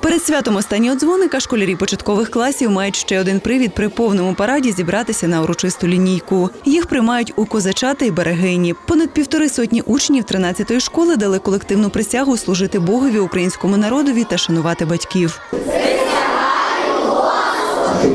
Перед святом останнього дзвоника школярі початкових класів мають ще один привід при повному параді зібратися на урочисту лінійку. Їх приймають у козачата й берегині. Понад півтори сотні учнів 13-ї школи дали колективну присягу служити Богові, українському народові та шанувати батьків.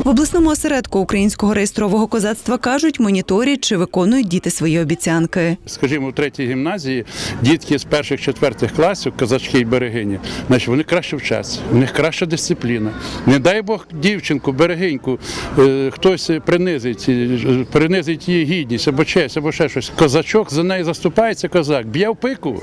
В обласному осередку українського реєстрового козацтва кажуть, моніторять, чи виконують діти свої обіцянки. Скажімо, у третій гімназії дітки з перших четвертих класів, козачки і берегині, значить, вони краще вчаться, у них краща дисципліна. Не дай Бог дівчинку, берегиньку, е, хтось принизить, е, принизить її гідність або честь, або ще щось. Козачок за неї заступається козак, б'є в пику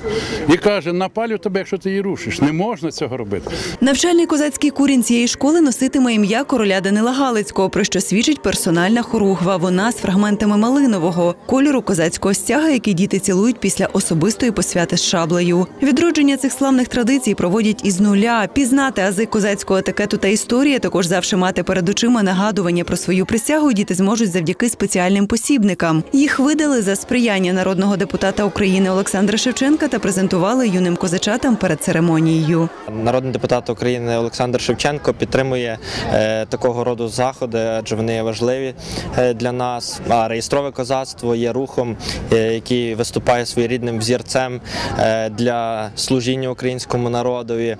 і каже: напалю тебе, якщо ти її рушиш. Не можна цього робити. Навчальний козацький курінь цієї школи носитиме ім'я короля Данила Галицького, про що свідчить персональна хоругва. Вона з фрагментами малинового кольору козацького стяга, який діти цілують після особистої посвяти з шаблею. Відродження цих славних традицій проводять із нуля. Пізнати ази козацького етикету та історії, також завжди мати перед очима нагадування про свою присягу. Діти зможуть завдяки спеціальним посібникам. Їх видали за сприяння народного депутата України Олександра Шевченка та презентували юним козачатам перед церемонією. Народний депутат України Олександр Шевченко підтримує е, такого роду заходи, адже вони є важливі е, для нас. А реєстрове козацтво є рухом, е, який виступає своєрідним взірцем е, для служіння українському народові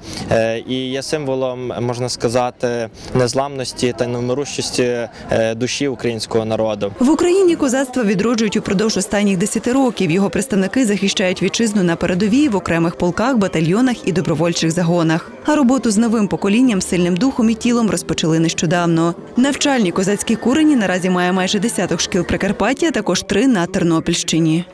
і є символом, можна сказати, незламності та невмирущості душі українського народу. В Україні козацтво відроджують упродовж останніх 10 років. Його представники захищають вітчизну на передовій в окремих полках, батальйонах і добровольчих загонах. А роботу з новим поколінням, сильним духом і тілом розпочали нещодавно. Навчальні козацькі курені наразі має майже десяток шкіл Прикарпаття, а також три на Тернопільщині.